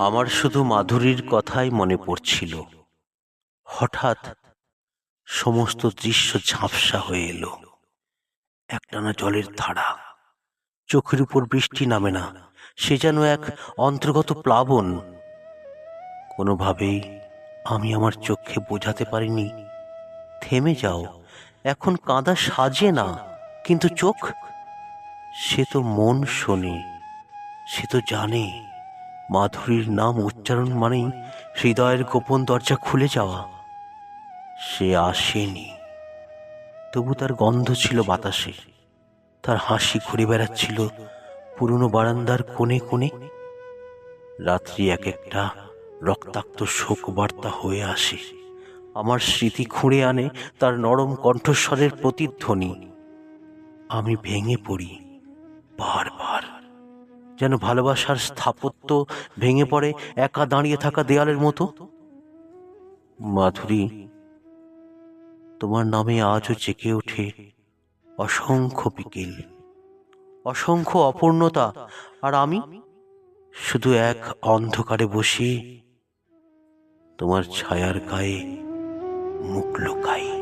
আমার শুধু মাধুরীর কথাই মনে পড়ছিল। হঠাৎ সমস্ত দৃশ্য ঝাপসা হয়ে এলো। একটানা জলের ধারা। চোখের উপর বৃষ্টি নামে না। সে যেন এক অন্তর্গত প্লাবন। কোনোভাবেই আমি আমার চোখে বোঝাতে পারিনি। থেমে যাও, এখন কাঁদা সাজে না, কিন্তু চোখ? সে তো মন শোনে, সে তো জানে। মাধুরীর নাম উচ্চারণ মানেই হৃদয়ের গোপন দরজা খুলে যাওয়া। সে আসেনি। তবু তার গন্ধ ছিল বাতাসে। তার হাসি ঘুরে বেড়াচ্ছিল পুরনো বারান্দার কোণে কোণে। রাত্রি এক একটা রক্তাক্ত শোক বার্তা হয়ে আসে। আমার স্মৃতি খুঁড়ে আনে তার নরম কণ্ঠস্বরের প্রতিধ্বনি। আমি ভেঙে পড়ি। বারবার যেন ভালোবাসার স্থাপত্য ভেঙে পড়ে একা দাঁড়িয়ে থাকা দেয়ালের মতো? মাধুরী, তোমার নামে আজও জেগে ওঠে অসংখ্য বিকেল, অসংখ্য অপূর্ণতা, আর আমি শুধু এক অন্ধকারে বসে তোমার ছায়ার গায়ে মুখ লুকাই।